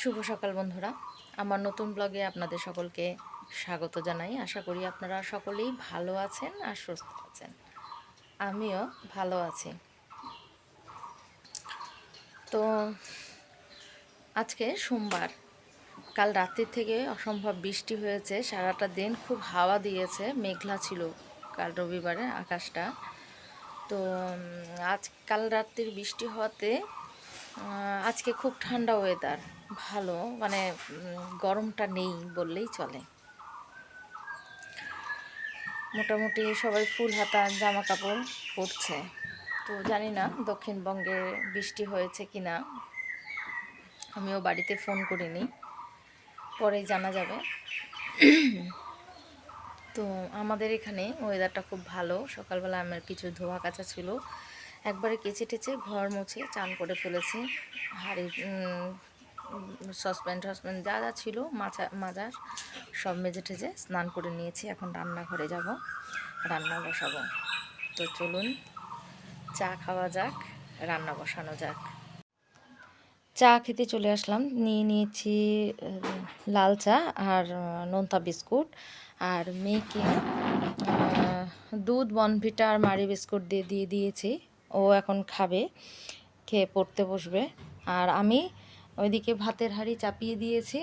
শুভ সকাল বন্ধুরা। আমার নতুন ব্লগে আপনাদের সকলকে স্বাগত জানাই। আশা করি আপনারা সকলেই ভালো আছেন আর সুস্থ আছেন। আমিও ভালো আছি। তো আজকে সোমবার। কাল রাত্রির থেকে অসম্ভব বৃষ্টি হয়েছে। সারাটা দিন খুব হাওয়া দিয়েছে। মেঘলা ছিল কাল রবিবারে আকাশটা। তো আজ কাল রাত্রির বৃষ্টি হওয়াতে আজকে খুব ঠান্ডা ওয়েদার ভালো মানে গরমটা নেই বললেই চলে। মোটামুটি সবাই ফুল হাতা জামা কাপড় পরছে। তো জানি না দক্ষিণবঙ্গে বৃষ্টি হয়েছে কি না আমিও বাড়িতে ফোন করিনি, পরে জানা যাবে। তো আমাদের এখানে ওয়েদারটা খুব ভালো। সকালবেলা আমার কিছু ধোয়া কাচা ছিল। একবারে কেচে টেচে ঘর মুছে চান করে ফেলেছি। হাড়ি সসপ্যান টসপ্যান যা যা ছিল, মাছা, মাজার সব মেজে টেজে স্নান করে নিয়েছি। এখন রান্নাঘরে যাব, রান্না বসাবো। তো চলুন, চা খাওয়া যাক, রান্না বসানো যাক। চা খেতে চলে আসলাম। নিয়ে নিয়েছি লাল চা আর নোনতা বিস্কুট। আর মেয়েকে দুধ, বনভিটা আর মারি বিস্কুট দিয়ে দিয়ে দিয়েছি। ও এখন খাবে, খেয়ে পড়তে বসবে। আর আমি ওইদিকে ভাতের হাঁড়ি চাপিয়ে দিয়েছি।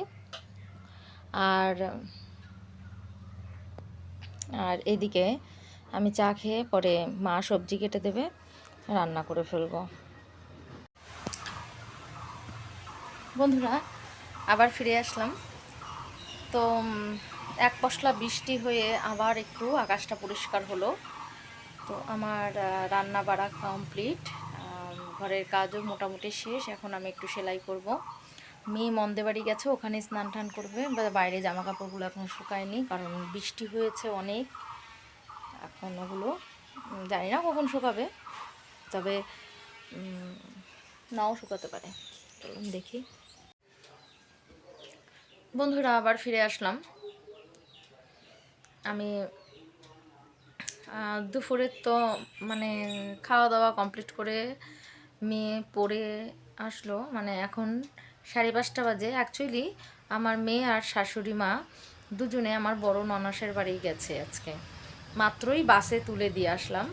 আর আর এদিকে আমি চা খেয়ে পরে মা সবজি কেটে দেবে, রান্না করে ফেলব। বন্ধুরা, আবার ফিরে আসলাম। তো এক পশলা বৃষ্টি হয়ে আবার একটু আকাশটা পরিষ্কার হলো। তো আমার রান্না বাড়া কমপ্লিট ঘরের কাজও মোটামুটি শেষ, এখন আমি একটু সেলাই করব। মেয়ে মন্দে বাড়ি গেছে, ওখানে স্নান টান করবে, বা বাইরে জামা কাপড়গুলো এখন শুকায়নি, কারণ বৃষ্টি হয়েছে অনেক। এখন ওগুলো জানি না কখন শুকাবে, তবে নাও শুকাতে পারে। দেখি। বন্ধুরা, আবার ফিরে আসলাম। আমি দুপুরের তো মানে খাওয়া দাওয়া কমপ্লিট করে মেয়ে পড়ে আসলো মানে এখন সাড়ে পাঁচটা বাজে। অ্যাকচুয়ালি আমার মেয়ে আর শাশুড়ি মা দুজনে আমার বড় ননাসের বাড়ি গেছে আজকে। মাত্রই বাসে তুলে দিয়ে আসলাম।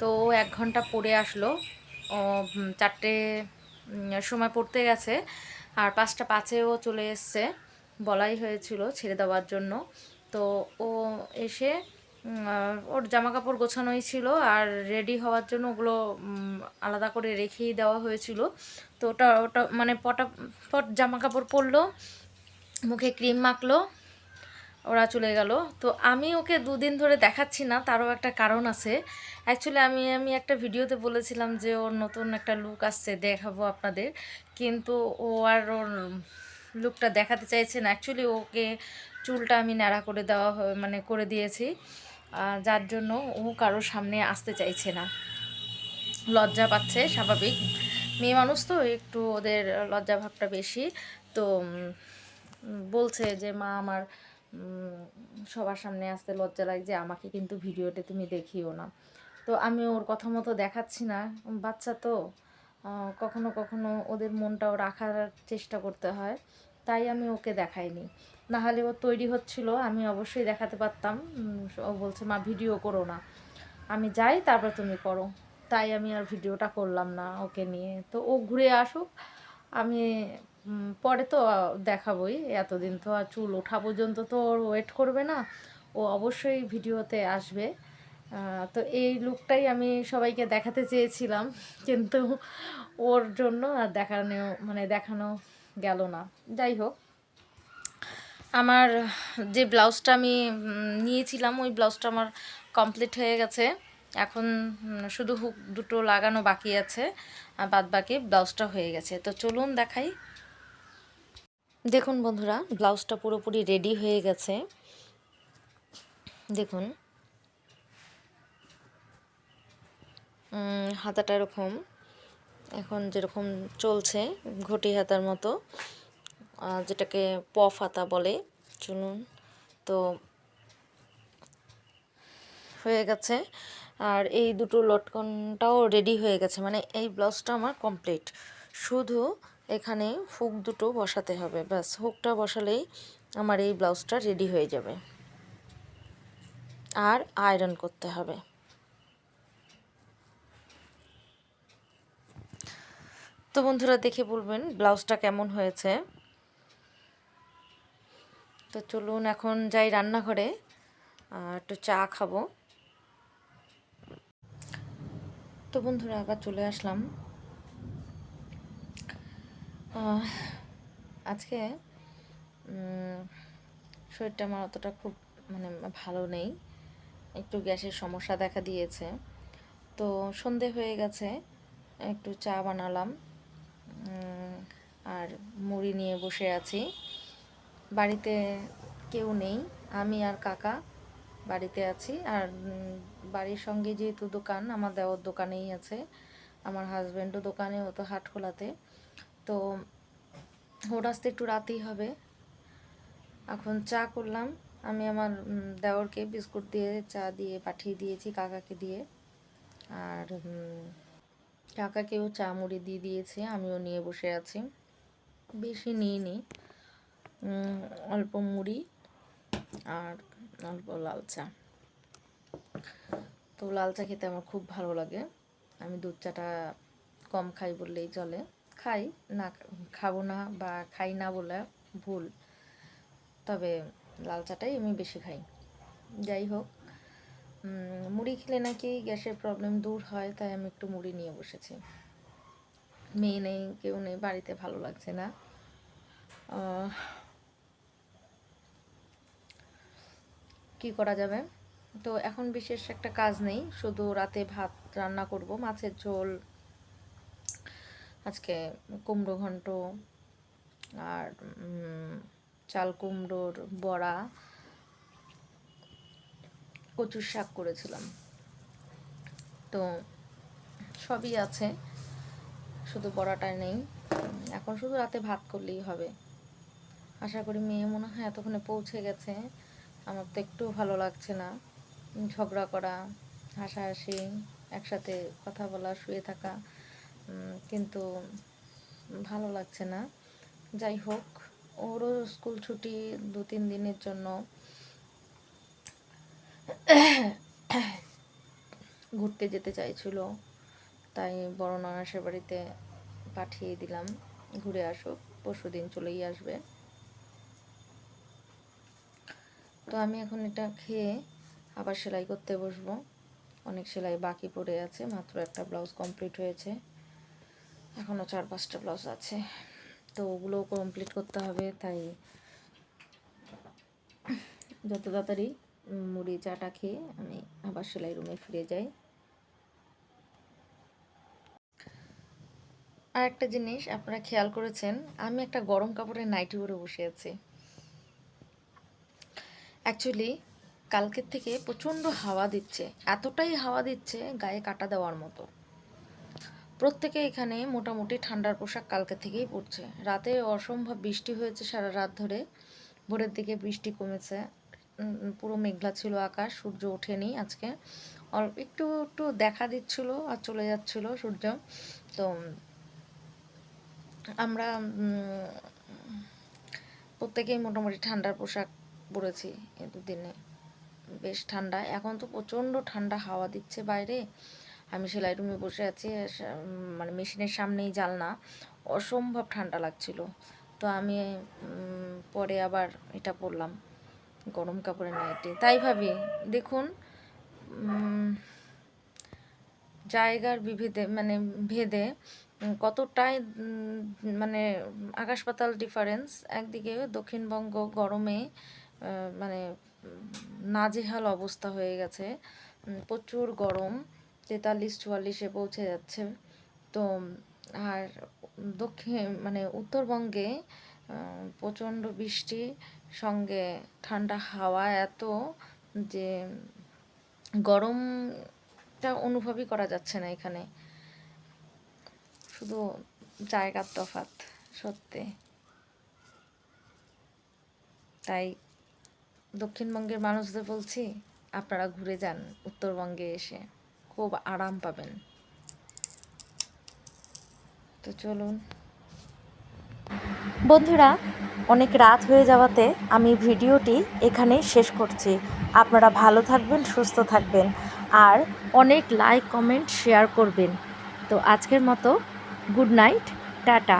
তো এক ঘণ্টা পড়ে আসলো। ও চারটে সময় পড়তে গেছে। আর পাঁচটা পাঁচেও চলে এসছে। বলাই হয়েছিল ছেড়ে দেওয়ার জন্য। তো ও এসে ওর জামা কাপড় গোছানোই ছিল আর রেডি হওয়ার জন্য ওগুলো আলাদা করে রেখেই দেওয়া হয়েছিল। তো ওটা ওটা মানে পটা, পট জামা কাপড় পরলো, মুখে ক্রিম মাখলো, ওরা চলে গেল। তো আমি ওকে দুদিন ধরে দেখাচ্ছি না, তারও একটা কারণ আছে। অ্যাকচুয়ালি আমি আমি একটা ভিডিওতে বলেছিলাম যে ওর নতুন একটা লুক আসছে, দেখাবো আপনাদের। কিন্তু ও আর ওর লুকটা দেখাতে চাইছে না। অ্যাকচুয়ালি ওকে চুলটা আমি ন্যাড়া করে দেওয়া মানে করে দিয়েছি। যার জন্য ও কারোর সামনে আসতে চাইছে না। লজ্জা পাচ্ছে, স্বাভাবিক। মেয়ে মানুষ তো, একটু ওদের লজ্জা ভাবটা বেশি। তো বলছে যে, মা, আমার সবার সামনে আসতে লজ্জা লাগছে, আমাকে কিন্তু ভিডিওতে তুমি দেখিও না। তো আমি ওর কথা মতো দেখাচ্ছি না। বাচ্চা তো কখনো কখনো ওদের মনটাও রাখার চেষ্টা করতে হয়। তাই আমি ওকে দেখাইনি। না হলে ও তৈরি হচ্ছিল, আমি অবশ্যই দেখাতে পারতাম। ও বলছে, মা, ভিডিও করো না। আমি যাই, তারপর তুমি করো। তাই আমি আর ভিডিওটা করলাম না ওকে নিয়ে। তো ও ঘুরে আসুক, আমি পরে তো দেখাবই। এতদিন তো আর চুল ওঠা পর্যন্ত তো ওর ওয়েট করবে না। ও অবশ্যই ভিডিওতে আসবে। তো এই লুকটাই আমি সবাইকে দেখাতে চেয়েছিলাম, কিন্তু ওর জন্য আর দেখানো মানে দেখানো গেল না। যাই হোক আমার যে ব্লাউজটা আমি নিয়েছিলাম, ওই ব্লাউজটা আমার কমপ্লিট হয়ে গেছে। এখন শুধু হুক দুটো লাগানো বাকি আছে বাদ বাকি ব্লাউজটা হয়ে গেছে। তো চলুন দেখাই। দেখুন বন্ধুরা, ব্লাউজটা পুরোপুরি রেডি হয়ে গেছে। দেখুন। হাতাটা এরকম। এখন যেরকম চলছে, ঘটি হাতার মতো। যেটাকে হাতা বলে চুনুন তো হয়ে গেছে। আর এই দুটো লটকনটাও রেডি হয়ে গেছে। মানে এই ব্লাউজটা আমার কমপ্লিট শুধু এখানে হুক দুটো বসাতে হবে। ব্যাস, হুকটা বসালেই আমার এই ব্লাউজটা রেডি হয়ে যাবে। আর আয়রন করতে হবে। তো বন্ধুরা, দেখে বলবেন ব্লাউজটা কেমন হয়েছে। তো চলুন এখন যাই রান্নাঘরে একটু চা খাব। তো বন্ধুরা, আবার চলে আসলাম। আজকে শরীরটা আমার অতটা খুব মানে ভালো নেই। একটু গ্যাসের সমস্যা দেখা দিয়েছে। তো সন্ধে হয়ে গেছে, একটু চা বানালাম। আর মুড়ি নিয়ে বসে আছি। বাড়িতে কেউ নেই, আমি আর কাকা বাড়িতে আছি। আর বাড়ির সঙ্গে যেহেতু দোকান, আমার দেওয়ার দোকানেই আছে। আমার হাজব্যান্ডও দোকানে, ও তো হাট খোলাতে তো ওর আসতে একটু রাতেই হবে। এখন চা করলাম। আমি আমার দেওরকে বিস্কুট দিয়ে, চা দিয়ে পাঠিয়ে দিয়েছি কাকাকে দিয়ে। আর কাকাকেও চা মুড়ি দিয়ে দিয়েছি। আমিও নিয়ে বসে আছি। বেশি নিইনি। অল্প মুড়ি আর অল্প লাল চা তো লাল চা খেতে আমার খুব ভালো লাগে। আমি দুধ চাটা কম খাই বললেই চলে। খাই, না খাব না বা খাই না বলে ভুল। তবে লাল চাটাই আমি বেশি খাই। যাই হোক মুড়ি খেলে নাকি গ্যাসের প্রবলেম দূর হয়, তাই আমি একটু মুড়ি নিয়ে বসেছি। মেয়ে নেই, কেউ নেই, বাড়িতে ভালো লাগছে না। কি করা যাবে? তো এখন বিশেষ একটা কাজ নেই, শুধু রাতে ভাত রান্না করব, মাছের ঝোল, আজকে কুমড়ো ঘন্ট আর চাল কুমড়োর বড়া, কচুর শাক করেছিলাম। তো সবই আছে, শুধু বড়াটা নেই। এখন শুধু রাতে ভাত করলেই হবে। আশা করি মেয়ে মনে হয় এতক্ষণে পৌঁছে গেছে। আমার তো একটু ভালো লাগছে না। ঝগড়া করা, হাসাহাসি, একসাথে কথা বলা, শুয়ে থাকা কিন্তু ভালো লাগছে না। যাই হোক, ওরও স্কুল ছুটি দু তিন দিনের জন্য। ঘুরতে যেতে চাইছিল, তাই বড় নানাসের বাড়িতে পাঠিয়ে দিলাম। ঘুরে আসুক পরশু দিন চলেই আসবে। তো আমি এখন এটা খেয়ে আবার সেলাই করতে বসবো। অনেক সেলাই বাকি পড়ে আছে, মাত্র একটা ব্লাউজ কমপ্লিট হয়েছে। এখনও চার পাঁচটা ব্লাউজ আছে, তো ওগুলোও কমপ্লিট করতে হবে, তাই যত তাড়াতাড়ি মুড়ি চাটা খেয়ে আমি আবার সেলাই রুমে ফিরে যাই। আর একটা জিনিস আপনারা খেয়াল করেছেন, আমি একটা গরম কাপড়ের নাইটি পরে বসে আছি। অ্যাকচুয়ালি কালকের থেকে প্রচণ্ড হাওয়া দিচ্ছে। এতটাই হাওয়া দিচ্ছে গায়ে কাটা দেওয়ার মতো। প্রত্যেকে এখানে মোটামুটি ঠান্ডার পোশাক কালকে থেকেই পড়ছে রাতে অসম্ভব বৃষ্টি হয়েছে সারা রাত ধরে। ভোরের দিকে বৃষ্টি কমেছে। পুরো মেঘলা ছিল আকাশ, সূর্য ওঠেনি আজকে। অল্প একটু একটু দেখা দিচ্ছিল আর চলে যাচ্ছিল সূর্য। তো, আমরা প্রত্যেকেই মোটামুটি ঠান্ডার পোশাক পরেছি এ দুদিনে বেশ ঠান্ডা। এখন তো প্রচণ্ড ঠান্ডা হাওয়া দিচ্ছে বাইরে। আমি সেলাই রুমে বসে আছি মানে মেশিনের সামনেই জালনা। অসম্ভব ঠান্ডা লাগছিল। তো আমি পরে আবার এটা পরলাম গরম কাপড়ের নাইটি তাই ভাবি, দেখুন জায়গার বিভেদে মানে ভেদে কতটাই মানে আকাশ পাতাল ডিফারেন্স একদিকে দক্ষিণবঙ্গ গরমে মানে নাজেহাল অবস্থা হয়ে গেছে। প্রচুর গরম, তেতাল্লিশ, চুয়াল্লিশে পৌঁছে যাচ্ছে। তো, আর দক্ষিণ মানে উত্তরবঙ্গে প্রচণ্ড বৃষ্টি, সঙ্গে ঠান্ডা হাওয়া এত যে গরমটা অনুভবই করা যাচ্ছে না এখানে। শুধু জায়গার তফাৎ, সত্যি। তাই দক্ষিণবঙ্গের মানুষদের বলছি, আপনারা ঘুরে যান, উত্তরবঙ্গে এসে খুব আরাম পাবেন। তো চলুন। বন্ধুরা, অনেক রাত হয়ে যাওয়াতে আমি ভিডিওটি এখানেই শেষ করছি। আপনারা ভালো থাকবেন, সুস্থ থাকবেন, আর অনেক লাইক কমেন্ট শেয়ার করবেন। তো আজকের মতো গুড নাইট টাটা।